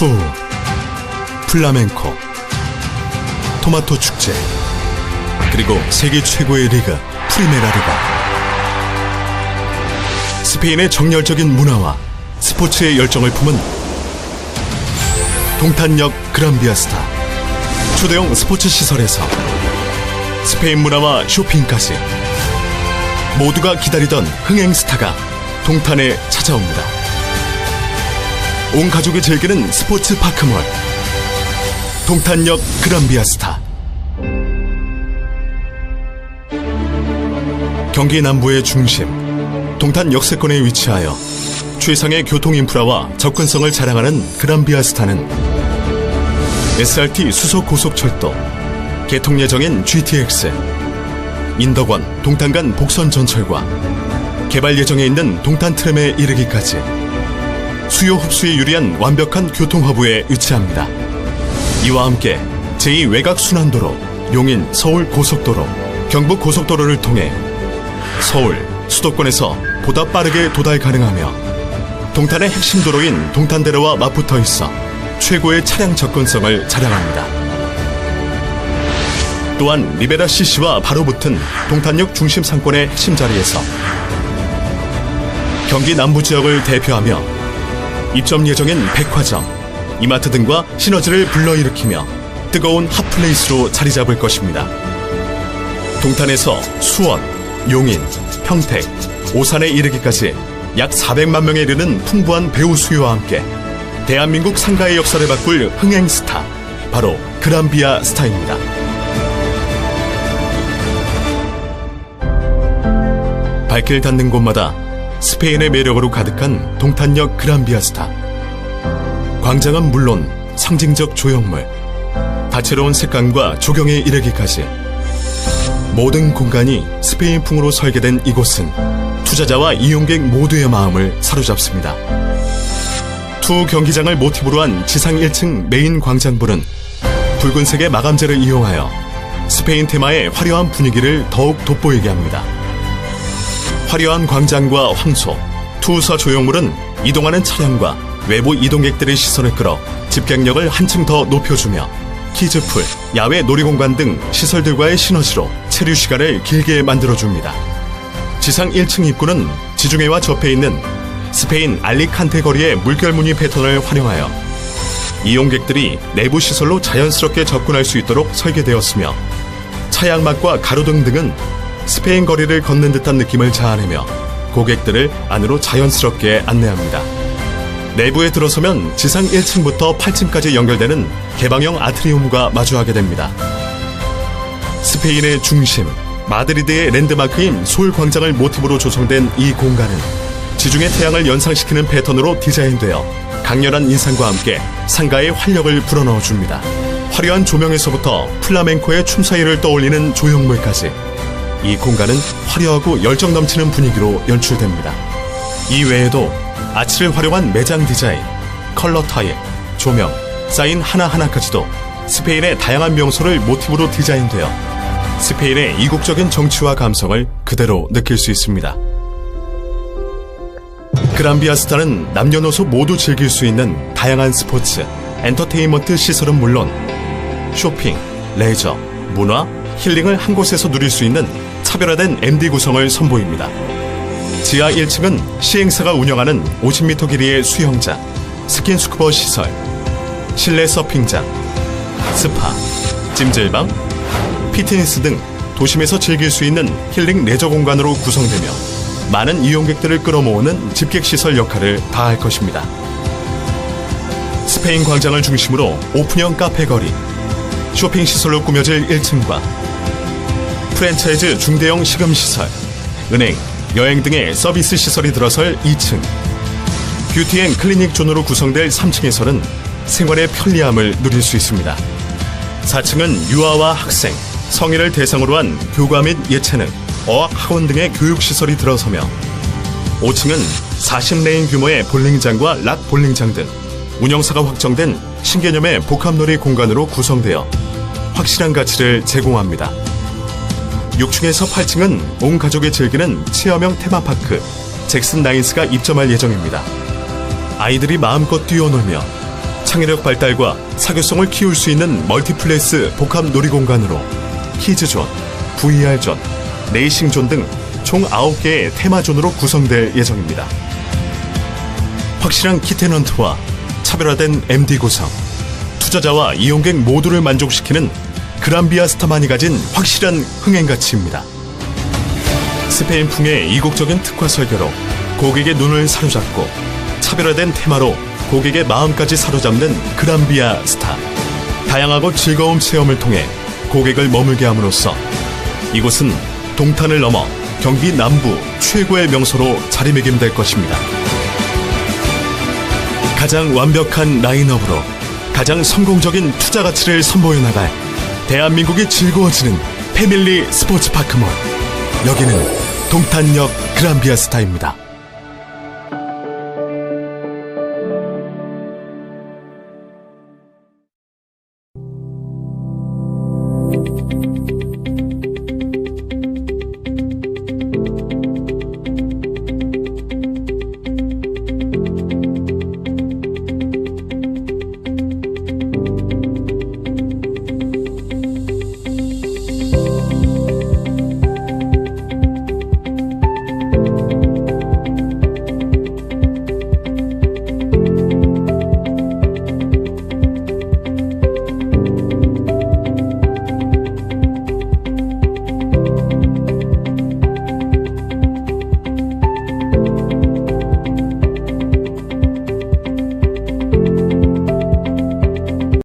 투 플라멘코 토마토 축제 그리고 세계 최고의 리그 프리메라리가 스페인의 정열적인 문화와 스포츠의 열정을 품은 동탄역 그란비아스타 초대형 스포츠 시설에서 스페인 문화와 쇼핑까지 모두가 기다리던 흥행 스타가 동탄에 찾아옵니다. 온 가족이 즐기는 스포츠 파크몰. 동탄역 그란비아스타. 경기 남부의 중심 동탄 역세권에 위치하여 최상의 교통 인프라와 접근성을 자랑하는 그란비아스타는 SRT 수소 고속철도 개통 예정인 GTX 인덕원 동탄 간 복선 전철과 개발 예정에 있는 동탄 트램에 이르기까지 수요 흡수에 유리한 완벽한 교통 허브에 위치합니다. 이와 함께 제2 외곽 순환도로 용인 서울 고속도로 경북 고속도로를 통해 서울 수도권에서 보다 빠르게 도달 가능하며 동탄의 핵심 도로인 동탄대로와 맞붙어 있어 최고의 차량 접근성을 자랑합니다. 또한 리베라 CC와 바로 붙은 동탄역 중심 상권의 핵심 자리에서 경기 남부 지역을 대표하며 입점 예정인 백화점, 이마트 등과 시너지를 불러일으키며 뜨거운 핫플레이스로 자리 잡을 것입니다. 동탄에서 수원, 용인, 평택, 오산에 이르기까지 약 400만 명에 이르는 풍부한 배우 수요와 함께 대한민국 상가의 역사를 바꿀 흥행 스타 바로 그란비아 스타입니다. 발길 닿는 곳마다 스페인의 매력으로 가득한 동탄역 그란비아 스타. 광장은 물론 상징적 조형물, 다채로운 색감과 조경에 이르기까지 모든 공간이 스페인풍으로 설계된 이곳은 투자자와 이용객 모두의 마음을 사로잡습니다. 투 경기장을 모티브로 한 지상 1층 메인 광장부는 붉은색의 마감재를 이용하여 스페인 테마의 화려한 분위기를 더욱 돋보이게 합니다. 화려한 광장과 황소, 투우서 조형물은 이동하는 차량과 외부 이동객들의 시선을 끌어 집객력을 한층 더 높여주며 키즈풀, 야외 놀이공간 등 시설들과의 시너지로 체류 시간을 길게 만들어줍니다. 지상 1층 입구는 지중해와 접해 있는 스페인 알리칸테 거리의 물결무늬 패턴을 활용하여 이용객들이 내부 시설로 자연스럽게 접근할 수 있도록 설계되었으며 차양막과 가로등 등은 스페인 거리를 걷는 듯한 느낌을 자아내며 고객들을 안으로 자연스럽게 안내합니다. 내부에 들어서면 지상 1층부터 8층까지 연결되는 개방형 아트리움과 마주하게 됩니다. 스페인의 중심, 마드리드의 랜드마크인 솔 광장을 모티브로 조성된 이 공간은 지중해 태양을 연상시키는 패턴으로 디자인되어 강렬한 인상과 함께 상가의 활력을 불어넣어 줍니다. 화려한 조명에서부터 플라멘코의 춤사위를 떠올리는 조형물까지 이 공간은 화려하고 열정 넘치는 분위기로 연출됩니다. 이 외에도 아치를 활용한 매장 디자인, 컬러 타일, 조명, 사인 하나하나까지도 스페인의 다양한 명소를 모티브로 디자인되어 스페인의 이국적인 정치와 감성을 그대로 느낄 수 있습니다. 그란비아 스타는 남녀노소 모두 즐길 수 있는 다양한 스포츠, 엔터테인먼트 시설은 물론 쇼핑, 레저, 문화, 힐링을 한 곳에서 누릴 수 있는 차별화된 MD 구성을 선보입니다. 지하 1층은 시행사가 운영하는 50m 길이의 수영장, 스킨스쿠버 시설, 실내 서핑장, 스파, 찜질방, 피트니스 등 도심에서 즐길 수 있는 힐링 레저 공간으로 구성되며 많은 이용객들을 끌어모으는 집객시설 역할을 다할 것입니다. 스페인 광장을 중심으로 오픈형 카페 거리, 쇼핑 시설로 꾸며질 1층과 프랜차이즈 중대형 식음시설, 은행, 여행 등의 서비스 시설이 들어설 2층, 뷰티 앤 클리닉 존으로 구성될 3층에서는 생활의 편리함을 누릴 수 있습니다. 4층은 유아와 학생, 성인을 대상으로 한 교과 및 예체능, 어학 학원 등의 교육시설이 들어서며 5층은 40레인 규모의 볼링장과 락 볼링장 등 운영사가 확정된 신개념의 복합놀이 공간으로 구성되어 확실한 가치를 제공합니다. 6층에서 8층은 온 가족이 즐기는 체험형 테마파크 잭슨 나인스가 입점할 예정입니다. 아이들이 마음껏 뛰어놀며 창의력 발달과 사교성을 키울 수 있는 멀티플레이스 복합 놀이공간으로 키즈존, VR존, 레이싱존 등 총 9개의 테마존으로 구성될 예정입니다. 확실한 키테넌트와 차별화된 MD 구성, 투자자와 이용객 모두를 만족시키는 그란비아 스타만이 가진 확실한 흥행 가치입니다. 스페인풍의 이국적인 특화 설계로 고객의 눈을 사로잡고 차별화된 테마로 고객의 마음까지 사로잡는 그란비아 스타. 다양하고 즐거운 체험을 통해 고객을 머물게 함으로써 이곳은 동탄을 넘어 경기 남부 최고의 명소로 자리매김될 것입니다. 가장 완벽한 라인업으로 가장 성공적인 투자 가치를 선보여 나갈 대한민국이 즐거워지는 패밀리 스포츠 파크몰 여기는 동탄역 그란비아스타입니다.